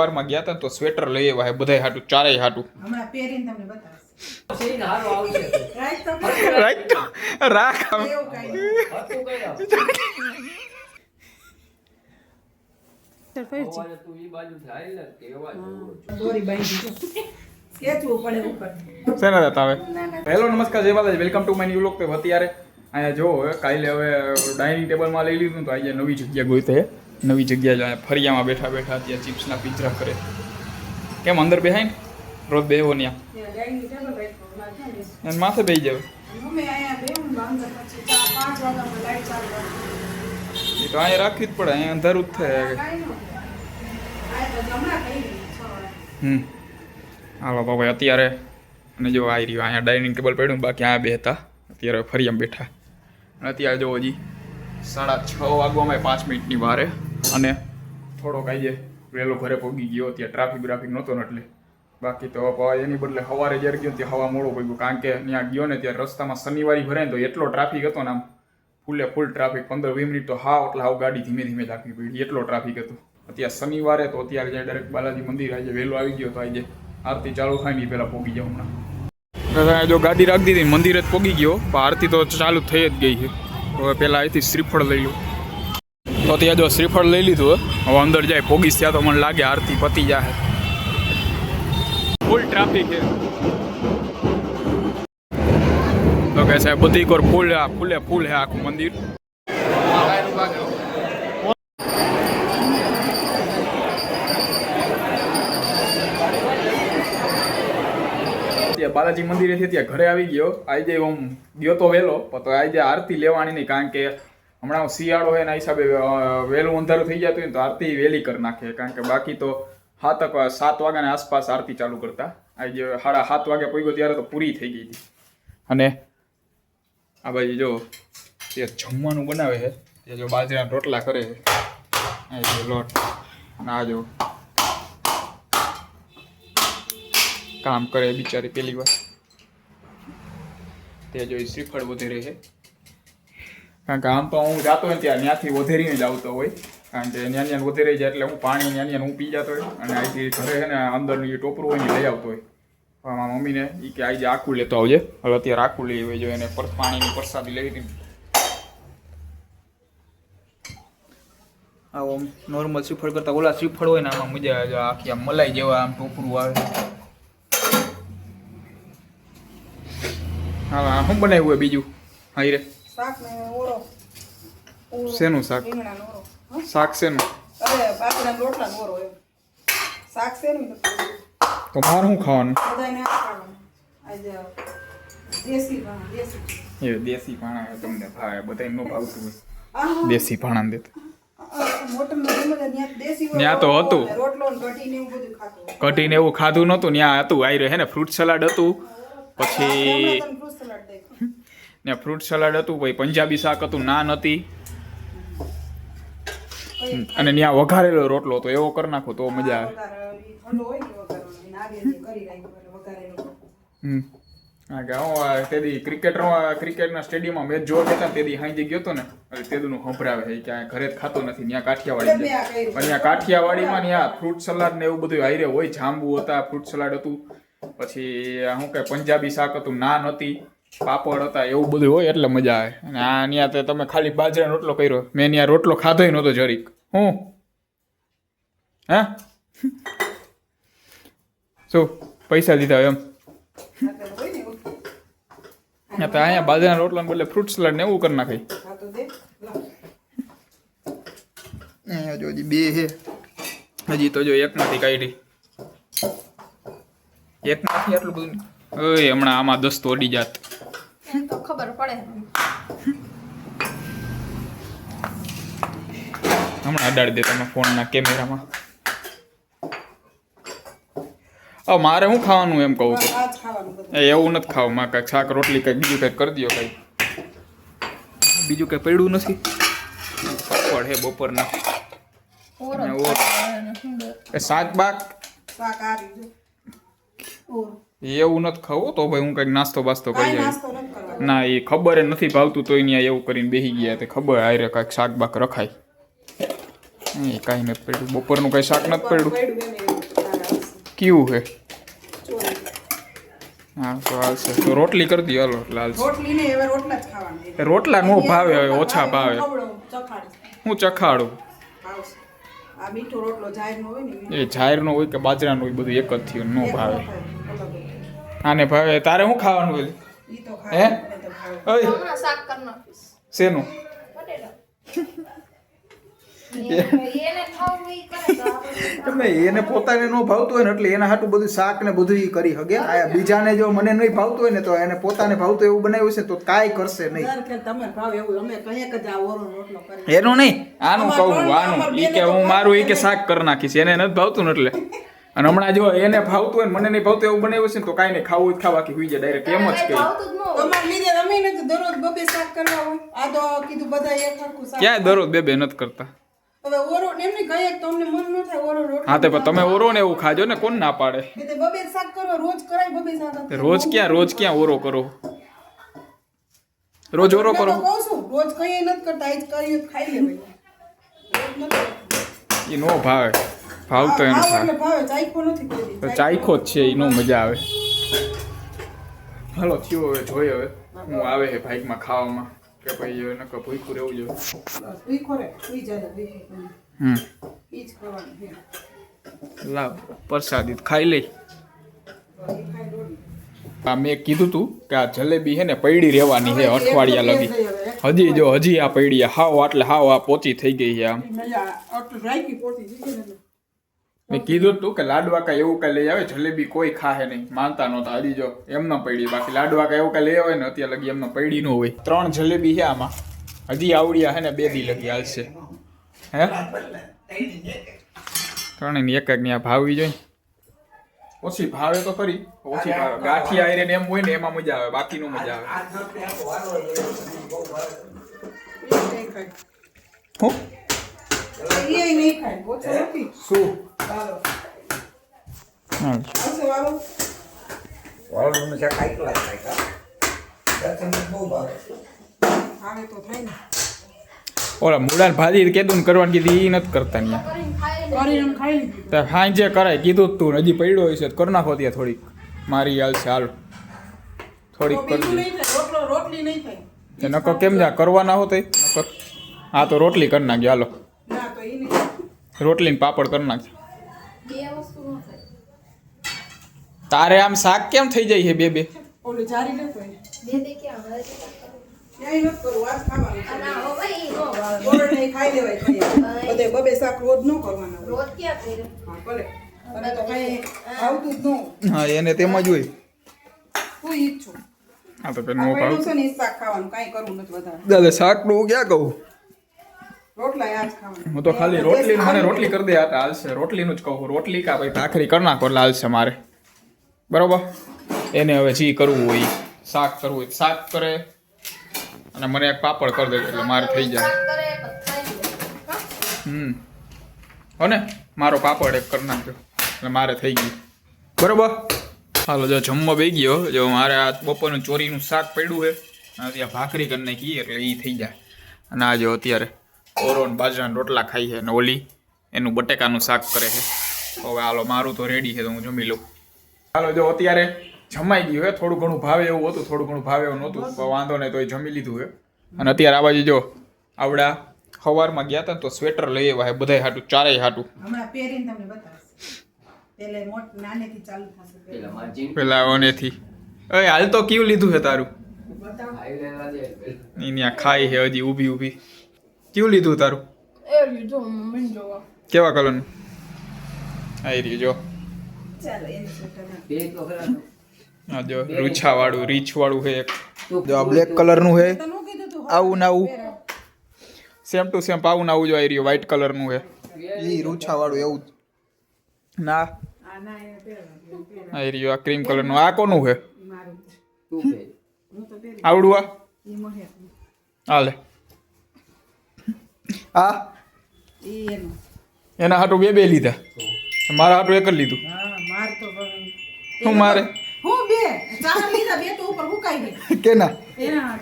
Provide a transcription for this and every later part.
વારમાં ગયા હતા તો સ્વેટર લઈ આવ્યા હે બધાય હાટું ચારેય હાટું. હમણાં પહેરીને તમને બતાવીશ. સીન હારું આવશે રાઈટ તો રાખ. હાલી નમસ્કાર જય Balaji welcome to my new vlog તો અત્યારે અહીંયા જો હવે કાલે હવે ડાઇનિંગ ટેબલમાં લઈ લીધું તો આજે નવી જગ્યા ગોઈ હે. નવી જગ્યા જો અહીંયા ફરિયામાં બેઠા બેઠા ત્યાં ચિપ્સના પિંજરા કરે કેમ અંદર બેહાય ને રોજ બેહો ત્યાં ત્યાં ડાઇનિંગ ટેબલ રાખ્યું. અમારે ક્યાં બેસવું? એને માથે બેસી જાવ મમ્મી અહીંયા બેહું ને અંદર પછી ચાર પાંચ વાગ્યામાં લાઈટ ચાલુ રાખે. એ તો અહીંયા રાખવી જ પડે અહીંયા અંધારું જ થાય કાંઈ ન થાય. આ તો હમણાં થઈ ગયું, છ વાગે. હમ હાલો તો ભાઈ અત્યારે અને જો આવી રહ્યું અહીંયા ડાઇનિંગ ટેબલ પડ્યું બાકી અહીંયા બે હતા અત્યારે ફરિયામાં બેઠા અને અત્યારે જો હજી સાડા છ વાગવામાં પાંચ મિનિટની વારે અને થોડોક આજે વહેલો ઘરે પહોંચી ગયો અત્યારે ટ્રાફિક બ્રાફિક નહોતો ને એટલે. બાકી તો એની બદલે સવારે જ્યારે ગયો ત્યાં હવા મોડો પડી કારણ કે ત્યાં ગયો ને ત્યારે રસ્તામાં શનિવારી ભરે ને તો એટલો ટ્રાફિક હતો ને આમ ફૂલે ફૂલ ટ્રાફિક પંદર વીસ મિનિટ તો હાવ એટલે હાવ ગાડી ધીમે ધીમે જ રાખવી પડી. એટલો ટ્રાફિક હતો. અત્યારે શનિવારે તો અત્યારે જ્યાં ડાયરેક્ટ બાલાજી મંદિર આજે વહેલો આવી ગયો તો આજે આરતી ચાલુ થાય ને પહેલાં પહોંચી જાઉં હમણાં. જો ગાડી રાખી દીધી મંદિર જ પહોંચી ગયો. પણ આરતી તો ચાલુ થઈ જ ગઈ છે. હવે પહેલાં અહીંથી શ્રીફળ લઈ લઉં તો ત્યાં જો શ્રીફળ લઈ લીધું હવે અંદર જાય પોગીસ ત્યાં તો મને લાગે આરતી પતી જાય ફૂલ ટ્રાફિક છે. તો કે સાહેબ બધી કોર ફૂલ આ ફૂલે ફૂલ હે આખું મંદિર. ત્યાં બાલાજી મંદિરે છે ત્યાં ઘરે આવી ગયો. આજે હું ગયો તો વહેલો પણ તો આજે આરતી લેવાની નહીં કારણ કે હમણાં શિયાળો એના હિસાબે વહેલું અંધારું થઈ જતું હોય તો આરતી વહેલી કરી નાખે. કારણ કે બાકી તો સાત સાત વાગ્યાની આસપાસ આરતી ચાલુ કરતા. આજે સાડા સાત વાગે પહોંચ્યો ત્યારે તો પૂરી થઈ ગઈ હતી. અને આ બાજુ જો, તે જમવાનું બનાવે છે. તે જો બાજરાના રોટલા કરે છે. લોટ. અને આ જો કામ કરે બિચારી પેલી વાર. તે જો શ્રીફળ વધે રહે છે. કારણ કે આમ તો હું જાતો હોય ત્યાં ત્યાંથી વધેરીને જ આવતો હોય. કારણ કે ન્યા ન્યા વધેરી જાય એટલે હું પાણી ન્યા ન્યા હું પી જતો હોય અને અહીંથી ઘરે છે ને અંદરનું જે ટોપરું હોય ને લઈ આવતો હોય. મારા મમ્મીને એ કે આજે આખું લેતો આવજે. હવે અત્યારે આખું લઈ આવ્યો જો એને પર પાણીની પરસાદી લઈ હતી આવો નોર્મલ શ્રીફળ કરતાં ઓલા શ્રીફળ હોય ને આમાં મજા આવે. આખી આમ મલાઈ જેવા આમ ટોપરું આવે. હા શું બનાવ્યું હોય બીજું? હા રે. શાક ને ઓળો. શેનું શાક? રીંગણાનો ઓળો. શાક શેનું? અરે બાજરાના રોટલા ઓળો એમ. શાક શેનું તો બહાર શું ખાવાનું? બધાને ખાવાનું. આજે દેશી ભાણ દેશી એ દેશી ભાણા તમને ભાવે બધાય ન ભાવતું હોય. દેશી ભાણા દે ત્યાં તો હતું. કઢીને એવું ખાધું નહોતું ત્યાં હતું આયરે હે ને ફ્રૂટ સલાડ હતું. પછી હમણાં તને fruit salad દેખાય. ને ફ્રૂટ સલાડ હતું ભાઈ પંજાબી શાક હતું નાન હતી. અને ત્યાં વઘારેલો રોટલો હતો એવો કરી નાખો તો મજા આવે. હા કે હું તેદી ક્રિકેટર ક્રિકેટના સ્ટેડિયમમાં મેચ જોવા ને તેદી હાંજે ગયો હતો ને એટલે તેદુનું સંભળાવે છે કે ઘરે જ ખાતો નથી ત્યાં કાઠિયાવાડી. પણ ત્યાં કાઠિયાવાડીમાં ત્યાં ફ્રૂટ સલાડ ને એવું બધું હાઈરે હોય જાંબુ હતા ફ્રૂટ સલાડ હતું. પછી શું કે પંજાબી શાક હતું નાન હતી. પાપડ હતા, એવું બધું હોય એટલે મજા આવે. અને આ ત્યાં તો તમે ખાલી બાજરાનો રોટલો કર્યો. મેં ત્યાં રોટલો ખાધોય નહોતો જરીક. હું? હા? શું? પૈસા દીધા એમ. તો અહીંયા બાજરાના રોટલા બદલે ફ્રૂટ સલાડ ને એવું કરી નાખાય. અહીંયા જો બે હે હજી તો જો એકમાંથી કાઢી. એકમાંથી આટલું બધું. હમણાં આમાં દસ તો અડી જાત. ખબર પડે. હમણાં અડાડી દે તમે ફોનના કેમેરામાં. હવે મારે શું ખાવાનું એમ કહું તો આ જ ખાવાનું બધું. એ એવું નથી ખાવું. માં કાંઈક શાક રોટલી કંઈક બીજું કંઈક કરી દો કંઈક. બીજું કંઈ પડ્યું નથી? પાપડ હે બપોરના. શાક બાક શાક આ જો. ઓર. એવું નથી ખાવું? તો ભાઈ હું કંઈક નાસ્તો બાસ્તો કરી આવી. ના એ ખબર નથી ભાવતું તો ત્યાં એવું કરીને બેસી ગયા તે ખબર આરે કાંઈક શાક બાક રખાય. એ કાંઈ નથી પડ્યું. બપોરનું કાંઈ શાક નથી પડ્યું? કયું હે? છે હા તો હાલશે. તો રોટલી કરી દઈએ હાલો એટલે હાલશે. રોટલી ને ભાવે હવે ઓછા ભાવે. હું ચખાડું? એ જાહેરનો હોય કે બાજરાનો હોય બધું એક જ થયું નો ભાવે. આને ભાવે. તારે શું ખાવાનું બધું હે? ઓય. શાક કરી નાખીશ. શેનું? એને એને ખાવું ઈ કરે તો આપણે તમે એને પોતાને ન ભાવતું હોય ને એટલે એના હાટું બધું શાક ને બધું ઈ કરી હગે. આ બીજાને જો મને નહીં ભાવતું હોય ને તો એને પોતાને ભાવતું એવું બનાવ્યું છે તો કાંઈ કરશે નહીં. એનું નહીં. આનું કહું આનું. ઈ કે હું મારું ઈ કે શાક કરી નાખીશ. એને નથી ભાવતું ને એટલે. અને હમણાં જો એને ભાવતું હોય મને નહીં ભાવતું એવું બનાવ્યું છે ને તો કાંઈ નહીં ખાવું જ ખાવા કે હુઈ જાય ડાયરેક્ટ એમ જ કહી. નથી દરરોજ બબે શાક કરવા આ તો કીધું બધા એક હરખું શાક ક્યાંય દરરોજ બે બે નથી કરતા. હવે ઓરો એમની કહીએ તમને મન ન થાય ઓરો રોટલો હા તે પણ તમે ઓરો ને એવું ખાજો ને કોણ ના પાડે. એટલે બબે શાક કરવા રોજ કરાય બબે શાક રોજ ક્યાં રોજ ક્યાં ઓરો કરો? રોજ ઓરો કરો. મેં કહું છું રોજ કઈ નથી કરતા. એ નો ભાવે. ભાવતો એનો તો ચાઈખો જ છે એ નો મજા આવે. હાલો થયો હવે જોઈએ હવે. હું આવે છે બાઈકમાં ખાવામાં. કે ભાઈ હવે નકર ભૂખું રહેવું જોઈએ. હમ. લાવ પ્રસાદી ખાઈ લઈ. આ મેં કીધું તું કે આ જલેબી છે ને પૈડી રહેવાની છે અઠવાડિયા લગી. હજી જો હજી આ પૈડી હાવ એટલે હાવ આ પોચી થઈ ગઈ છે આમ. મેં કીધું તું કે લાડવા કાંઈ એવું કાંઈ લઈ આવે જલેબી કોઈ ખાહે નહીં માનતા નહોતા. હજી જો એમનો પડી બાકી લાડવા કાંઈ એવું કાંઈ લઈ આવે ને અત્યારે લગી એમનો પડી ન હોય. ત્રણ જલેબી છે આમાં. હજી આવડ્યા હે ને બે દી લગી હાલશે. હે? ત્રણે એક એક ની આ ભાવવી જોઈએ. ઓછી ભાવે તો ખરી ઓછી ભાવે. ગાંઠિયા આયરે ને એમ હોય ને એમાં મજા આવે બાકીનું મજા આવે. શું? વાળો? તો થાય ને. ઓલા મૂળાને ભાજી કીધી એ નથી કરતા ન્યા કરીને ખાઈ લે કરીને એમ ખાઈ લીધું. તો સાંજે કરાય, કીધું તું, હજી પડ્યો હશે તો કરી નાખો ત્યાં થોડીક મારી હાલશે હાલ થોડીક કરી નકર કેમ જા, કરવાના હો હા, તો રોટલી કરી નાખજો, હાલો રોટલી ને પાપડ કરી નાખજો બે વસ્તુ ન થાય તારે આમ શાક કેમ થઈ જાય છે બે બે? ઓલું જારી. ક્યાંય. આજ ખાવાનું ના ભાઈ. નહીં ખાઈ લેવાય બધે બબે શાક રોજ ન કરવાના રોજ ક્યાં કરે? હા, ભલે. તને તો કઈ આવતું જ ન હા એને તેમ જ હોય. હું ઈ હા તો પેલું ભાવ છે ને શાક ખાવાનું કાંઈ કરવું નથી વધારે. દાદા શાકનું હું ક્યાં કહું? હું તો ખાલી રોટલી મને રોટલી કરી દે હાલશે. રોટલીનું જ કહું. રોટલી કા ભાઈ ભાખરી કરી નાખો એટલે હાલશે મારે. બરોબર? એને હવે જે કરવું હોય. શાક કરવું હોય શાક કરે અને મને એક પાપડ કરી દે એટલે મારે થઈ જાય? હમ. હો ને? મારો પાપડ એક કરી નાખજો. એટલે મારે થઈ ગયું. બરોબર? હાલો, જો જમવા બે ગયો. જો મારે આ બપોરનું ચોરીનું શાક પડ્યું છે. ત્યાં ભાખરી કરી નાખી એટલે એ થઈ જાય. અને આ જો અત્યારે ઓરોન બાજરાના રોટલા ખાઈ છે અને ઓલી એનું બટેકાનું શાક કરે છે. હવે હાલો, મારું તો રેડી છે, તો હું જમી લઉં. હાલો જો અત્યારે જમાઈ ગયું હે થોડું ઘણું ભાવે એવું હતું થોડું ઘણું ભાવે એવું નહોતું વાંધો નહીં તો એ જમી લીધું હે. અને અત્યારે આ બાજુ જો આવડા સવારમાં ગયા હતા ને તો સ્વેટર લઈ આવ્યા હે બધાય હાટું ચારેય હાટું. હમણાં પહેરીને તમને બતાવીશ. પેલે મોટ નાનેથી ચાલુ થશે પેલા પહેલા. ઓનેથી. અરે હાલ તો કેવું લીધું છે તારું? આ ખાઈ છે હજી ઊભી ઊભી. કેવું લીધું તારું? કેવા કલરનું આવી રહ્યું જો. આ જો રૂછા વાળું રીછ વાળું છે એક. જો આ બ્લેક કલરનું છે. નું કીધું આવું ને આવું. સેમ ટુ સેમ આવું ને આવું જો આવી રહ્યું વ્હાઈટ કલરનું છે. ઈ રૂછા વાળું એવું. ના. ના. આવી રહ્યું આ ક્રીમ કલરનું આ કોનું છે? ઈ મારું છે. તું પહેર. હું તો પહેરી. આવડું આ? હાલે આ એના. હાટું બે બે લીધા. મારા હાટું એક જ લીધું. શું મારે? હું બે. ચાર લીધા બે તો ઉપર હુકાઈ ગઈ. કેના? એના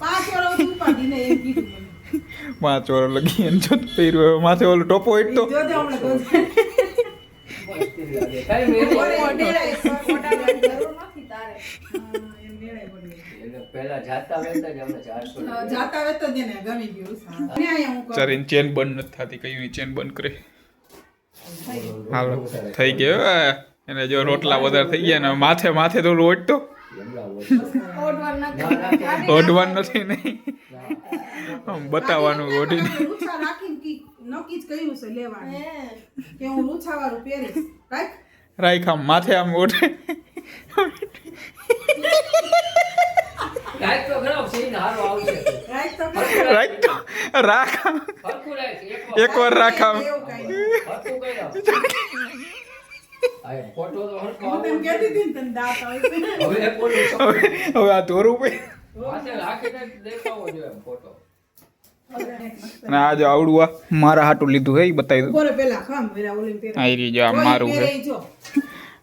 પાંચ વાર ઉપર દીને એક કીધું મને. પાંચ વાર લગી એમ જો પહેર્યું હવે માથે ઓલો ટોપો ઈટતો તો. ઓરે, હા, હા, હું. ચેન બંધ નથી થતી કયું ચેન બંધ કરે? હાલો થઈ ગયો. એને જો રોટલા વધારે થઈ ગયા ને માથે માથે તો રોટ તો ઓઢવાનું નથી નહીં. આમ બતાવવાનું ઓઢીને નક્કી જ કર્યું છે લેવાનું. કે હું રૂછાવાળું પહેરીશ. રાઈટ રાખ આમ માથે આમ ઓઢે. રાખ એક. એકવાર રાખ આમ. હવે આ ધોરું પે માથે રાખીને જ દેખાવો જોઈએ એમ ફોટો અને આ જો આવડું આ. મારા હાટું લીધું હે ઈ બતાવી દઉં. આ ઈ જો આ મારું જો.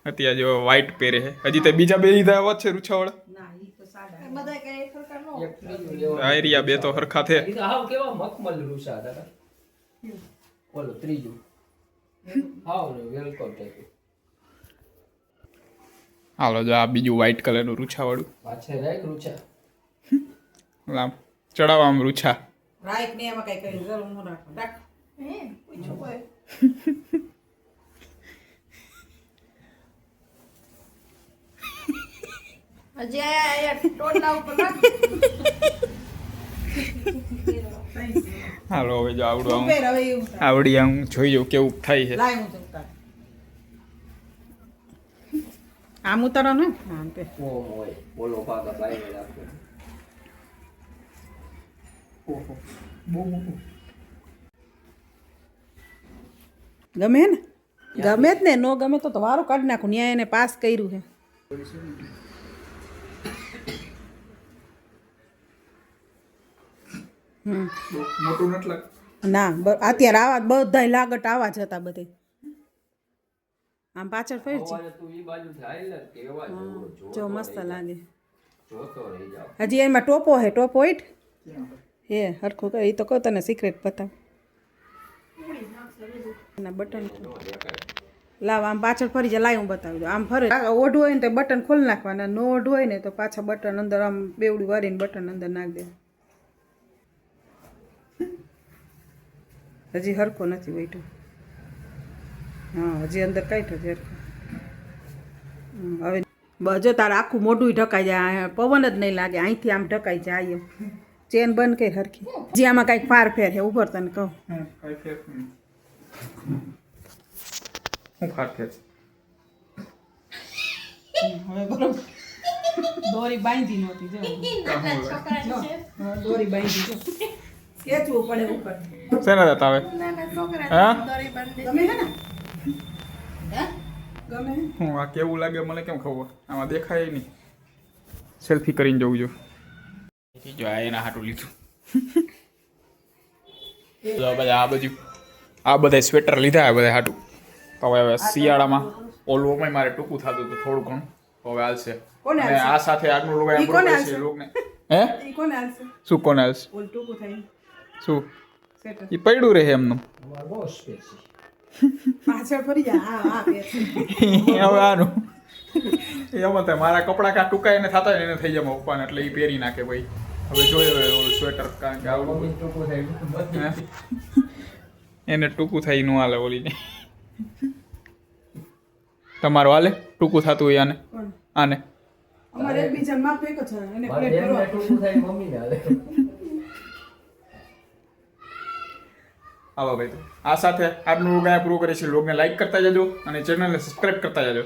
અત્યારે જો વ્હાઈટ પહેરે છે હજી તો બીજા બે લીધા એવા જ છે રૂછાવાળા. ના, તો સાદા. બધા કઈ સરખા ન હોય. એક ત્રીજું લેવાનું. આ એરિયા બે તો હરખા છે હાવ કેવા મખમલ રૂસા દાદા ઓલો ત્રીજું. હાવ વેલકમ ટાઈપ હાલો જો આ બીજું વ્હાઈટ કલરનું રૂછાવાળું રાખ રૂચા આમ ચડાવવા આમ રૂછા રાઈટ ને એમાં કાંઈ કર્યું જરૂર ન રાખો. રાખ. હે, પૂછો કોઈ. હજી આયા આયા ટોટલા ઉપર હાલો હવે જો આવડું. આવડી આમ જોઈ જાઉં કેવું થાય છે લાય હું તને તાર. આમ ઉતારો ને આમ પહેર. ઓમ હોય બોલો પાકા બાઈને રાખો. ગમે ને? ગમે જ ને નો ગમે તો તમારું વારું કાઢી નાખું ન્યાય એને પાસ કર્યું છે મોટું ના અત્યારે આવા બધા લાગટ આવા જ હતા બધે. આમ પાછળ ફરી જ મસ્ત લાગે. હજી એમાં ટોપો હે ટોપો ઈટ? હે હરખું કરે એ તો કહો તને સિક્રેટ બતાવ. બટન લાવ આમ પાછળ ફરી જા લાય હું બતાવી દઉં આમ ફરે. આ ઓઢવું હોય ને તો બટન ખોલી નાખવાના નો ઓઢવું હોય ને તો પાછા બટન અંદર આમ બેવડી વારીને બટન અંદર નાખ દે. હજી હરખો નથી બેઠો હા હજી અંદર કઈ થશે હમ, હવે જો તારે આખું મોઢું ઢકાઈ જાય પવન જ નહીં લાગે અહીંથી આમ ઢકાઈ જાય એમ. ચેન બંધ કરી હરખી. હજી આમાં કાંઈક ફાર ફેર છે ઉપર તને કહું. હું ફાર ફેર હું હવે દોરી બાંધી નહોતી જો. દોરી બાંધી જો. ખેંચવું પડે ઉપર. શેના નાના છોકરા હા? દોરી બાંધી. ગમે હે ને? હે? હું આ કેવું લાગે મને કેમ ખબર? આમાં દેખાય નહીં. સેલ્ફી કરીને જવું જો જો આ એના હાટું લીધું. જો બધા આ બધું આ બધા સ્વેટર લીધા આ બધા હાટું. તો હવે હવે શિયાળામાં ઓલવોમાં મારે ટૂંકું થતું હતું થોડું ઘણું. હવે હાલશે. અને આ સાથે આગનું એમ કોને છે હાલશે? લોકને. હે? કોને હાલશે? શું કોને હાલશે? ઓલ ટૂંકું થાય શું? એ પડ્યું રહે એમનું. બહુ સ્પેસી પાછળ ફરી જા આ હવે આનું. એમાં તો મારા કપડાં કાં ટૂંકા એને થતા હોય એને થઈ જાય પપ્પાને એટલે એ પહેરી નાખે ભાઈ. હવે જોયો ઓલું સ્વેટર કારણ કે આવડું ટૂંકું થાય? એને ટૂંકું થાયનું હાલે ઓલીને. તમારું હાલે? ટૂંકું થતું હોય આને? આને? અમારે એકબીજા માપ એક જ છે એને પ્લેટ કરો ટૂંકું થાય મમ્મીને હાલે. હાલો ભાઈ. તો આ સાથે આજનું લોગ અહીંયા પૂરું કરીએ છીએ. લોગને લાઇક કરતા જજો અને ચેનલને સબસ્ક્રાઈબ કરતા જજો.